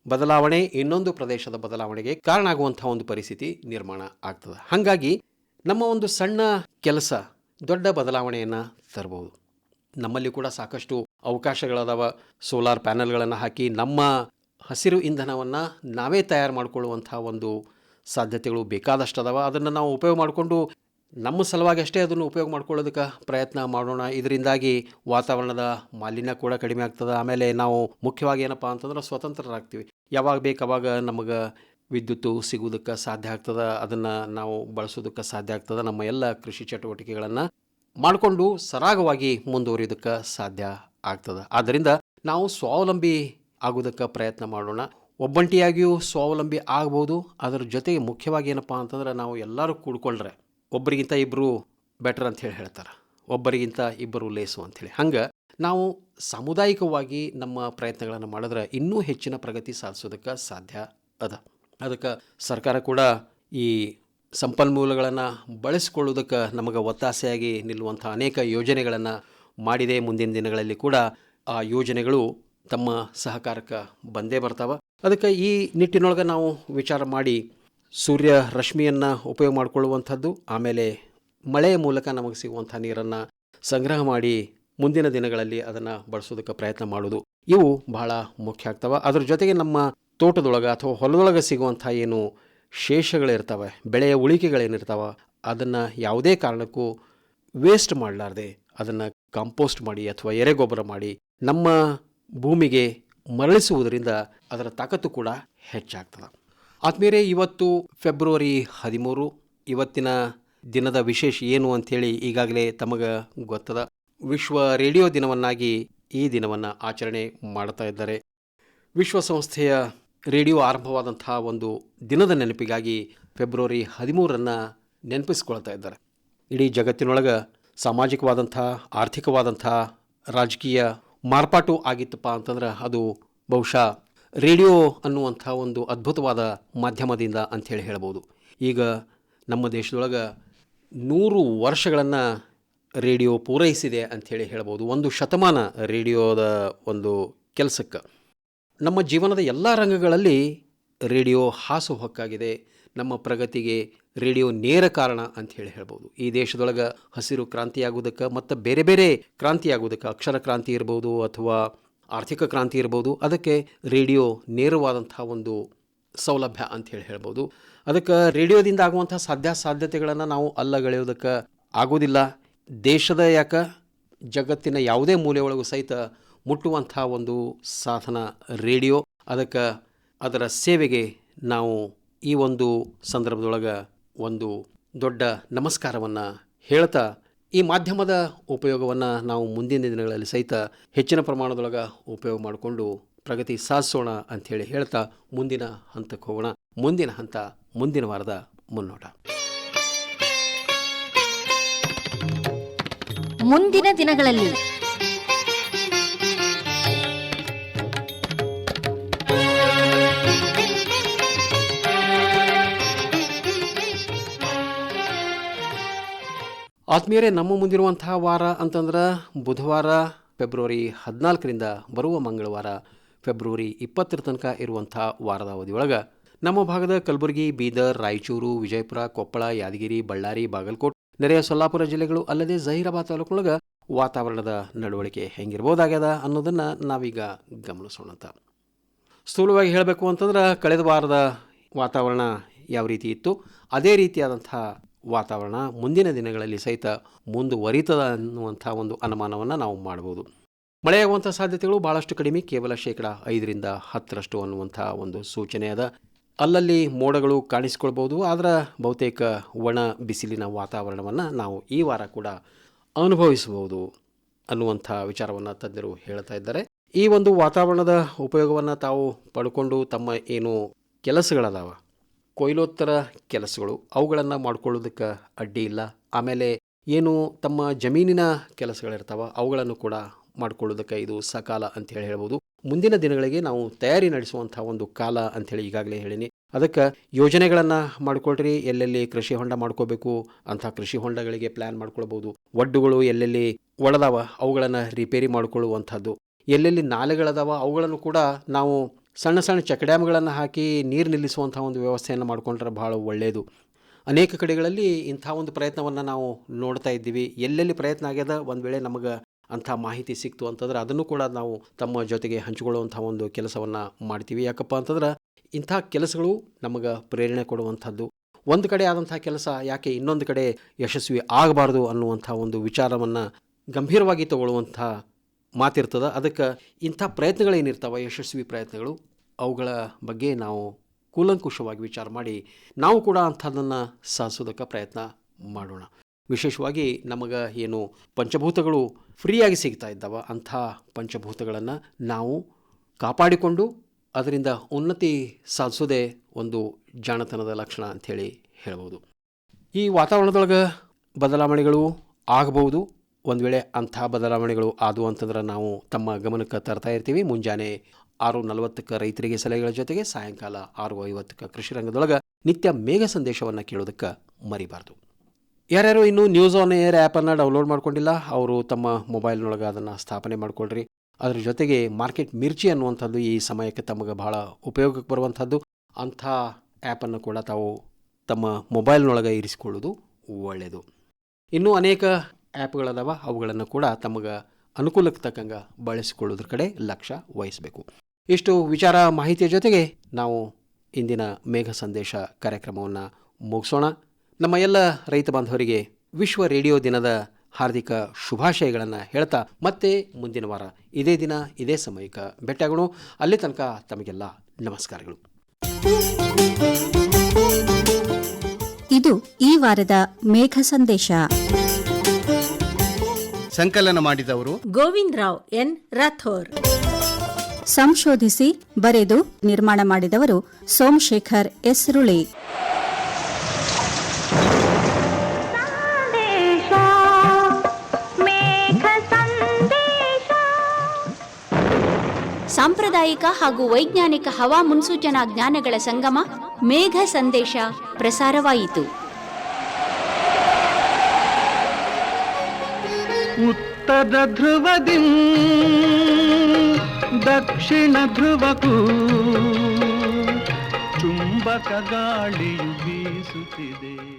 ಬದಲಾವಣೆ, ಇನ್ನೊಂದು ಪ್ರದೇಶದ ಬದಲಾವಣೆಗೆ ಕಾರಣ ಆಗುವಂಥ ಒಂದು ಪರಿಸ್ಥಿತಿ ನಿರ್ಮಾಣ ಆಗ್ತದೆ. ಹಾಗಾಗಿ ನಮ್ಮ ಒಂದು ಸಣ್ಣ ಕೆಲಸ ದೊಡ್ಡ ಬದಲಾವಣೆಯನ್ನು ತರಬಹುದು ನಮ್ಮಲ್ಲಿ ಕೂಡ ಸಾಕಷ್ಟು ಅವಕಾಶಗಳದಾವ. ಸೋಲಾರ್ ಪ್ಯಾನಲ್ಗಳನ್ನು ಹಾಕಿ ನಮ್ಮ ಹಸಿರು ಇಂಧನವನ್ನು ನಾವೇ ತಯಾರು ಮಾಡಿಕೊಳ್ಳುವಂಥ ಒಂದು ಸಾಧ್ಯತೆಗಳು ಬೇಕಾದಷ್ಟು ಅದಾವ ಅದನ್ನು ನಾವು ಉಪಯೋಗ ಮಾಡಿಕೊಂಡು ನಮ್ಮ ಸಲುವಾಗಿ ಅಷ್ಟೇ ಅದನ್ನು ಉಪಯೋಗ ಮಾಡ್ಕೊಳ್ಳೋದಕ್ಕೆ ಪ್ರಯತ್ನ ಮಾಡೋಣ. ಇದರಿಂದಾಗಿ ವಾತಾವರಣದ ಮಾಲಿನ್ಯ ಕೂಡ ಕಡಿಮೆ ಆಗ್ತದೆ. ಆಮೇಲೆ ನಾವು ಮುಖ್ಯವಾಗಿ ಏನಪ್ಪ ಅಂತಂದ್ರೆ ಸ್ವತಂತ್ರರಾಗ್ತೀವಿ. ಯಾವಾಗ ಬೇಕು ಅವಾಗ ನಮಗೆ ವಿದ್ಯುತ್ತು ಸಿಗುವುದಕ್ಕೆ ಸಾಧ್ಯ ಆಗ್ತದೆ. ಅದನ್ನು ನಾವು ಬಳಸೋದಕ್ಕೆ ಸಾಧ್ಯ ಆಗ್ತದೆ. ನಮ್ಮ ಎಲ್ಲ ಕೃಷಿ ಚಟುವಟಿಕೆಗಳನ್ನು ಮಾಡಿಕೊಂಡು ಸರಾಗವಾಗಿ ಮುಂದುವರಿಯೋದಕ್ಕೆ ಸಾಧ್ಯ ಆಗ್ತದೆ. ಆದ್ದರಿಂದ ನಾವು ಸ್ವಾವಲಂಬಿ ಆಗೋದಕ್ಕೆ ಪ್ರಯತ್ನ ಮಾಡೋಣ. ಒಬ್ಬಂಟಿಯಾಗಿಯೂ ಸ್ವಾವಲಂಬಿ ಆಗ್ಬೋದು. ಅದರ ಜೊತೆಗೆ ಮುಖ್ಯವಾಗಿ ಏನಪ್ಪ ಅಂತಂದ್ರೆ ನಾವು ಎಲ್ಲರೂ ಕೂಡ್ಕೊಂಡ್ರೆ ಒಬ್ಬರಿಗಿಂತ ಇಬ್ಬರು ಬೆಟರ್ ಅಂತ ಹೇಳಿ ಹೇಳ್ತಾರೆ. ಒಬ್ಬರಿಗಿಂತ ಇಬ್ಬರು ಲೇಸು ಅಂಥೇಳಿ ಹಂಗೆ ನಾವು ಸಾಮುದಾಯಿಕವಾಗಿ ನಮ್ಮ ಪ್ರಯತ್ನಗಳನ್ನು ಮಾಡಿದ್ರೆ ಇನ್ನೂ ಹೆಚ್ಚಿನ ಪ್ರಗತಿ ಸಾಧಿಸೋದಕ್ಕೆ ಸಾಧ್ಯ ಅದ. ಅದಕ್ಕೆ ಸರ್ಕಾರ ಕೂಡ ಈ ಸಂಪನ್ಮೂಲಗಳನ್ನು ಬಳಸಿಕೊಳ್ಳೋದಕ್ಕೆ ನಮಗೆ ಒತ್ತಾಸೆಯಾಗಿ ನಿಲ್ಲುವಂಥ ಅನೇಕ ಯೋಜನೆಗಳನ್ನು ಮಾಡಿದೆ ಮುಂದಿನ ದಿನಗಳಲ್ಲಿ ಕೂಡ ಆ ಯೋಜನೆಗಳು ತಮ್ಮ ಸಹಕಾರಕ್ಕೆ ಬಂದೇ ಬರ್ತಾವೆ. ಅದಕ್ಕೆ ಈ ನಿಟ್ಟಿನೊಳಗೆ ನಾವು ವಿಚಾರ ಮಾಡಿ ಸೂರ್ಯ ರಶ್ಮಿಯನ್ನು ಉಪಯೋಗ ಮಾಡಿಕೊಳ್ಳುವಂಥದ್ದು, ಆಮೇಲೆ ಮಳೆಯ ಮೂಲಕ ನಮಗೆ ಸಿಗುವಂಥ ನೀರನ್ನು ಸಂಗ್ರಹ ಮಾಡಿ ಮುಂದಿನ ದಿನಗಳಲ್ಲಿ ಅದನ್ನು ಬಳಸೋದಕ್ಕೆ ಪ್ರಯತ್ನ ಮಾಡೋದು ಇವು ಬಹಳ ಮುಖ್ಯ ಆಗ್ತವೆ. ಅದ್ರ ಜೊತೆಗೆ ನಮ್ಮ ತೋಟದೊಳಗೆ ಅಥವಾ ಹೊಲದೊಳಗೆ ಸಿಗುವಂಥ ಏನು ಶೇಷಗಳಿರ್ತವೆ, ಬೆಳೆಯ ಉಳಿಕೆಗಳೇನಿರ್ತಾವೆ, ಅದನ್ನು ಯಾವುದೇ ಕಾರಣಕ್ಕೂ ವೇಸ್ಟ್ ಮಾಡಲಾರ್ದೆ ಅದನ್ನು ಕಾಂಪೋಸ್ಟ್ ಮಾಡಿ ಅಥವಾ ಎರೆಗೊಬ್ಬರ ಮಾಡಿ ನಮ್ಮ ಭೂಮಿಗೆ ಮರಳಿಸುವುದರಿಂದ ಅದರ ತಾಕತ್ತು ಕೂಡ ಹೆಚ್ಚಾಗ್ತದೆ. ಆದ್ಮೇಲೆ ಇವತ್ತು ಫೆಬ್ರವರಿ ಹದಿಮೂರು, ಇವತ್ತಿನ ದಿನದ ವಿಶೇಷ ಏನು ಅಂಥೇಳಿ ಈಗಾಗಲೇ ತಮಗೆ ಗೊತ್ತದ. ವಿಶ್ವ ರೇಡಿಯೋ ದಿನವನ್ನಾಗಿ ಈ ದಿನವನ್ನು ಆಚರಣೆ ಮಾಡ್ತಾ ಇದ್ದಾರೆ. ವಿಶ್ವಸಂಸ್ಥೆಯ ರೇಡಿಯೋ ಆರಂಭವಾದಂತಹ ಒಂದು ದಿನದ ನೆನಪಿಗಾಗಿ ಫೆಬ್ರವರಿ ಹದಿಮೂರನ್ನು ನೆನಪಿಸ್ಕೊಳ್ತಾ ಇದ್ದಾರೆ. ಇಡೀ ಜಗತ್ತಿನೊಳಗೆ ಸಾಮಾಜಿಕವಾದಂಥ ಆರ್ಥಿಕವಾದಂಥ ರಾಜಕೀಯ ಮಾರ್ಪಾಟು ಆಗಿತ್ತಪ್ಪ ಅಂತಂದ್ರೆ ಅದು ಬಹುಶಃ ರೇಡಿಯೋ ಅನ್ನುವಂಥ ಒಂದು ಅದ್ಭುತವಾದ ಮಾಧ್ಯಮದಿಂದ ಅಂಥೇಳಿ ಹೇಳ್ಬೋದು. ಈಗ ನಮ್ಮ ದೇಶದೊಳಗೆ ನೂರು ವರ್ಷಗಳನ್ನು ರೇಡಿಯೋ ಪೂರೈಸಿದೆ ಅಂಥೇಳಿ ಹೇಳ್ಬೋದು. ಒಂದು ಶತಮಾನ ರೇಡಿಯೋದ ಒಂದು ಕೆಲಸಕ್ಕೆ. ನಮ್ಮ ಜೀವನದ ಎಲ್ಲ ರಂಗಗಳಲ್ಲಿ ರೇಡಿಯೋ ಹಾಸುಹೊಕ್ಕಾಗಿದೆ ನಮ್ಮ ಪ್ರಗತಿಗೆ ರೇಡಿಯೋ ನೇರ ಕಾರಣ ಅಂತ ಹೇಳಿ ಹೇಳ್ಬೋದು. ಈ ದೇಶದೊಳಗೆ ಹಸಿರು ಕ್ರಾಂತಿ ಆಗೋದಕ್ಕೆ ಮತ್ತು ಬೇರೆ ಬೇರೆ ಕ್ರಾಂತಿ ಆಗೋದಕ್ಕೆ ಅಕ್ಷರ ಕ್ರಾಂತಿ ಇರ್ಬೋದು ಅಥವಾ ಆರ್ಥಿಕ ಕ್ರಾಂತಿ ಇರ್ಬೋದು, ಅದಕ್ಕೆ ರೇಡಿಯೋ ನೇರವಾದಂಥ ಒಂದು ಸೌಲಭ್ಯ ಅಂತ ಹೇಳಿ ಹೇಳ್ಬೋದು. ಅದಕ್ಕೆ ರೇಡಿಯೋದಿಂದ ಆಗುವಂಥ ಸಾಧ್ಯ ಸಾಧ್ಯತೆಗಳನ್ನು ನಾವು ಅಲ್ಲಗಳೆಯೋದಕ್ಕೆ ಆಗೋದಿಲ್ಲ ದೇಶದ ಯಾಕ ಜಗತ್ತಿನ ಯಾವುದೇ ಮೂಲೆಯೊಳಗೂ ಸಹಿತ ಮುಟ್ಟುವಂಥ ಒಂದು ಸಾಧನ ರೇಡಿಯೋ. ಅದಕ್ಕೆ ಅದರ ಸೇವೆಗೆ ನಾವು ಈ ಒಂದು ಸಂದರ್ಭದೊಳಗೆ ಒಂದು ದೊಡ್ಡ ನಮಸ್ಕಾರವನ್ನು ಹೇಳ್ತಾ ಈ ಮಾಧ್ಯಮದ ಉಪಯೋಗವನ್ನು ನಾವು ಮುಂದಿನ ದಿನಗಳಲ್ಲಿ ಸಹಿತ ಹೆಚ್ಚಿನ ಪ್ರಮಾಣದೊಳಗೆ ಉಪಯೋಗ ಮಾಡಿಕೊಂಡು ಪ್ರಗತಿ ಸಾಧಿಸೋಣ ಅಂಥೇಳಿ ಹೇಳ್ತಾ ಮುಂದಿನ ಹಂತಕ್ಕೆ ಹೋಗೋಣ. ಮುಂದಿನ ಹಂತ, ಮುಂದಿನ ವಾರದ ಮುನ್ನೋಟ. ಮುಂದಿನ ದಿನಗಳಲ್ಲಿ ಆತ್ಮೀಯರೇ, ನಮ್ಮ ಮುಂದಿರುವಂತಹ ವಾರ ಅಂತಂದ್ರೆ ಬುಧವಾರ, ಫೆಬ್ರವರಿ ಹದಿನಾಲ್ಕರಿಂದ ಬರುವ ಮಂಗಳವಾರ, ಫೆಬ್ರವರಿ ಇಪ್ಪತ್ತರ ತನಕ ಇರುವಂಥ ವಾರದ ಅವಧಿಯೊಳಗೆ ನಮ್ಮ ಭಾಗದ ಕಲಬುರಗಿ, ಬೀದರ್, ರಾಯಚೂರು, ವಿಜಯಪುರ, ಕೊಪ್ಪಳ, ಯಾದಗಿರಿ, ಬಳ್ಳಾರಿ, ಬಾಗಲಕೋಟೆ, ನೆರೆಯ ಸೊಲ್ಲಾಪುರ ಜಿಲ್ಲೆಗಳು ಅಲ್ಲದೆ ಜಹೀರಾಬಾದ್ ತಾಲೂಕಿನೊಳಗೆ ವಾತಾವರಣದ ನಡವಳಿಕೆ ಹೆಂಗಿರ್ಬೋದಾಗ್ಯದ ಅನ್ನೋದನ್ನು ನಾವೀಗ ಗಮನಿಸೋಣಂತ. ಸ್ಥೂಲವಾಗಿ ಹೇಳಬೇಕು ಅಂತಂದ್ರೆ ಕಳೆದ ವಾರದ ವಾತಾವರಣ ಯಾವ ರೀತಿ ಇತ್ತು, ಅದೇ ರೀತಿಯಾದಂಥ ವಾತಾವರಣ ಮುಂದಿನ ದಿನಗಳಲ್ಲಿ ಸಹಿತ ಮುಂದುವರಿತದ ಅನ್ನುವಂಥ ಒಂದು ಅನುಮಾನವನ್ನು ನಾವು ಮಾಡಬಹುದು ಮಳೆಯಾಗುವಂಥ ಸಾಧ್ಯತೆಗಳು ಭಾಳಷ್ಟು ಕಡಿಮೆ, ಕೇವಲ ಶೇಕಡ ಐದರಿಂದ ಹತ್ತರಷ್ಟು ಅನ್ನುವಂಥ ಒಂದು ಸೂಚನೆ ಅದ. ಅಲ್ಲಲ್ಲಿ ಮೋಡಗಳು ಕಾಣಿಸಿಕೊಳ್ಬೋದು, ಆದರೆ ಬಹುತೇಕ ಒಣ ಬಿಸಿಲಿನ ವಾತಾವರಣವನ್ನು ನಾವು ಈ ವಾರ ಕೂಡ ಅನುಭವಿಸಬಹುದು ಅನ್ನುವಂಥ ವಿಚಾರವನ್ನು ತಜ್ಞರು ಹೇಳ್ತಾ ಇದ್ದಾರೆ. ಈ ಒಂದು ವಾತಾವರಣದ ಉಪಯೋಗವನ್ನು ತಾವು ಪಡ್ಕೊಂಡು ತಮ್ಮ ಏನು ಕೆಲಸಗಳದಾವ? ಕೊಯ್ಲೋತ್ತರ ಕೆಲಸಗಳು, ಅವುಗಳನ್ನು ಮಾಡ್ಕೊಳ್ಳೋದಕ್ಕೆ ಅಡ್ಡಿ ಇಲ್ಲ. ಆಮೇಲೆ ಏನು ತಮ್ಮ ಜಮೀನಿನ ಕೆಲಸಗಳಿರ್ತಾವ, ಅವುಗಳನ್ನು ಕೂಡ ಮಾಡ್ಕೊಳ್ಳೋದಕ್ಕೆ ಇದು ಸಕಾಲ ಅಂತೇಳಿ ಹೇಳ್ಬೋದು. ಮುಂದಿನ ದಿನಗಳಿಗೆ ನಾವು ತಯಾರಿ ನಡೆಸುವಂಥ ಒಂದು ಕಾಲ ಅಂಥೇಳಿ ಈಗಾಗಲೇ ಹೇಳಿನಿ. ಅದಕ್ಕೆ ಯೋಜನೆಗಳನ್ನು ಮಾಡ್ಕೊಳ್ರಿ, ಎಲ್ಲೆಲ್ಲಿ ಕೃಷಿ ಹೊಂಡ ಮಾಡ್ಕೋಬೇಕು, ಅಂಥ ಕೃಷಿ ಹೊಂಡಗಳಿಗೆ ಪ್ಲ್ಯಾನ್ ಮಾಡ್ಕೊಳ್ಬೋದು. ಒಡ್ಡುಗಳು ಎಲ್ಲೆಲ್ಲಿ ಒಳದಾವ, ಅವುಗಳನ್ನು ರಿಪೇರಿ ಮಾಡಿಕೊಳ್ಳುವಂಥದ್ದು. ಎಲ್ಲೆಲ್ಲಿ ನಾಲೆಗಳದಾವ, ಅವುಗಳನ್ನು ಕೂಡ ನಾವು ಸಣ್ಣ ಸಣ್ಣ ಚೆಕ್ ಡ್ಯಾಮ್ಗಳನ್ನು ಹಾಕಿ ನೀರು ನಿಲ್ಲಿಸುವಂಥ ಒಂದು ವ್ಯವಸ್ಥೆಯನ್ನು ಮಾಡಿಕೊಂಡ್ರೆ ಭಾಳ ಒಳ್ಳೆಯದು ಅನೇಕ ಕಡೆಗಳಲ್ಲಿ ಇಂಥ ಒಂದು ಪ್ರಯತ್ನವನ್ನು ನಾವು ನೋಡ್ತಾ ಇದ್ದೀವಿ. ಎಲ್ಲೆಲ್ಲಿ ಪ್ರಯತ್ನ ಆಗ್ಯದ ಒಂದು ವೇಳೆ ನಮಗೆ ಅಂಥ ಮಾಹಿತಿ ಸಿಕ್ತು ಅಂತಂದ್ರೆ ಅದನ್ನು ಕೂಡ ನಾವು ತಮ್ಮ ಜೊತೆಗೆ ಹಂಚಿಕೊಳ್ಳುವಂಥ ಒಂದು ಕೆಲಸವನ್ನು ಮಾಡ್ತೀವಿ. ಯಾಕಪ್ಪ ಅಂತಂದ್ರೆ ಇಂಥ ಕೆಲಸಗಳು ನಮಗೆ ಪ್ರೇರಣೆ ಕೊಡುವಂಥದ್ದು. ಒಂದು ಕಡೆ ಆದಂಥ ಕೆಲಸ ಯಾಕೆ ಇನ್ನೊಂದು ಕಡೆ ಯಶಸ್ವಿ ಆಗಬಾರ್ದು ಅನ್ನುವಂಥ ಒಂದು ವಿಚಾರವನ್ನು ಗಂಭೀರವಾಗಿ ತಗೊಳ್ಳುವಂಥ ಮಾತಿರ್ತದೆ. ಅದಕ್ಕೆ ಇಂಥ ಪ್ರಯತ್ನಗಳೇನಿರ್ತಾವೆ, ಯಶಸ್ವಿ ಪ್ರಯತ್ನಗಳು? ಅವುಗಳ ಬಗ್ಗೆ ನಾವು ಕೂಲಂಕುಷವಾಗಿ ವಿಚಾರ ಮಾಡಿ, ನಾವು ಕೂಡ ಅಂಥದ್ದನ್ನು ಸಾಧಿಸೋದಕ್ಕೆ ಪ್ರಯತ್ನ ಮಾಡೋಣ. ವಿಶೇಷವಾಗಿ ನಮಗೆ ಏನು ಪಂಚಭೂತಗಳು ಫ್ರೀಯಾಗಿ ಸಿಗ್ತಾ ಇದ್ದಾವ, ಅಂಥ ಪಂಚಭೂತಗಳನ್ನು ನಾವು ಕಾಪಾಡಿಕೊಂಡು ಅದರಿಂದ ಉನ್ನತಿ ಸಾಧಿಸೋದೇ ಒಂದು ಜಾಣತನದ ಲಕ್ಷಣ ಅಂಥೇಳಿ ಹೇಳ್ಬೋದು. ಈ ವಾತಾವರಣದೊಳಗೆ ಬದಲಾವಣೆಗಳು ಆಗಬಹುದು. ಒಂದು ವೇಳೆ ಅಂಥ ಬದಲಾವಣೆಗಳು ಆದವು ಅಂತಂದ್ರೆ ನಾವು ತಮ್ಮ ಗಮನಕ್ಕೆ ತರ್ತಾ ಇರ್ತೀವಿ. ಮುಂಜಾನೆ ಆರು ನಲವತ್ತಕ್ಕೆ ರೈತರಿಗೆ ಸಲಹೆಗಳ ಜೊತೆಗೆ ಸಾಯಂಕಾಲ ಆರು ಐವತ್ತಕ್ಕೆ ಕೃಷಿ ರಂಗದೊಳಗೆ ನಿತ್ಯ ಮೇಘ ಸಂದೇಶವನ್ನು ಕೇಳೋದಕ್ಕೆ ಮರಿಬಾರ್ದು. ಯಾರ್ಯಾರು ಇನ್ನೂ ನ್ಯೂಸ್ ಆನ್ ಏರ್ ಆ್ಯಪನ್ನು ಡೌನ್ಲೋಡ್ ಮಾಡ್ಕೊಂಡಿಲ್ಲ, ಅವರು ತಮ್ಮ ಮೊಬೈಲ್ನೊಳಗೆ ಅದನ್ನು ಸ್ಥಾಪನೆ ಮಾಡ್ಕೊಳ್ರಿ. ಅದರ ಜೊತೆಗೆ ಮಾರ್ಕೆಟ್ ಮಿರ್ಚಿ ಅನ್ನುವಂಥದ್ದು ಈ ಸಮಯಕ್ಕೆ ತಮಗೆ ಬಹಳ ಉಪಯೋಗಕ್ಕೆ ಬರುವಂಥದ್ದು. ಅಂಥ ಆ್ಯಪನ್ನು ಕೂಡ ತಾವು ತಮ್ಮ ಮೊಬೈಲ್ನೊಳಗೆ ಇರಿಸಿಕೊಳ್ಳೋದು ಒಳ್ಳೆಯದು ಇನ್ನೂ ಅನೇಕ ಆ್ಯಪ್ಗಳದಾವ, ಅವುಗಳನ್ನು ಕೂಡ ತಮಗೆ ಅನುಕೂಲಕ್ಕೆ ತಕ್ಕಂಗೆ ಬಳಸಿಕೊಳ್ಳೋದ್ರ ಕಡೆ ಲಕ್ಷ್ಯ ವಹಿಸಬೇಕು. ಇಷ್ಟು ವಿಚಾರ ಮಾಹಿತಿಯ ಜೊತೆಗೆ ನಾವು ಇಂದಿನ ಮೇಘ ಸಂದೇಶ ಕಾರ್ಯಕ್ರಮವನ್ನು ಮುಗಿಸೋಣ. ನಮ್ಮ ಎಲ್ಲ ರೈತ ಬಾಂಧವರಿಗೆ ವಿಶ್ವ ರೇಡಿಯೋ ದಿನದ ಹಾರ್ದಿಕ ಶುಭಾಶಯಗಳನ್ನು ಹೇಳ್ತಾ ಮತ್ತೆ ಮುಂದಿನ ವಾರ ಇದೇ ದಿನ, ಇದೇ ಸಮಯಕ್ಕೆ ಭೇಟಿಯಾಗೋಣ. ಅಲ್ಲಿ ತನಕ ತಮಗೆಲ್ಲ ನಮಸ್ಕಾರಗಳು. ಇದು ಈ ವಾರದ ಮೇಘ ಸಂದೇಶ. ಸಂಕಲನ ಮಾಡಿದವರು ಗೋವಿಂದ್ ರಾವ್ ಎನ್ ರಾಥೋರ್. ಸಂಶೋಧಿಸಿ ಬರೆದು ನಿರ್ಮಾಣ ಮಾಡಿದವರು ಸೋಮಶೇಖರ್ ಎಸ್ರುಳಿ ಸಾಂಪ್ರದಾಯಿಕ ಹಾಗೂ ವೈಜ್ಞಾನಿಕ ಹವಾ ಮುನ್ಸೂಚನಾ ಜ್ಞಾನಗಳ ಸಂಗಮ ಮೇಘ ಸಂದೇಶ ಪ್ರಸಾರವಾಯಿತು. ಉತ್ತರ ಧ್ರುವದಿಂ ದಕ್ಷಿಣ ಧ್ರುವಕ್ಕೂ ಚುಂಬಕ ಗಾಳಿಯು ಬೀಸುತ್ತಿದೆ.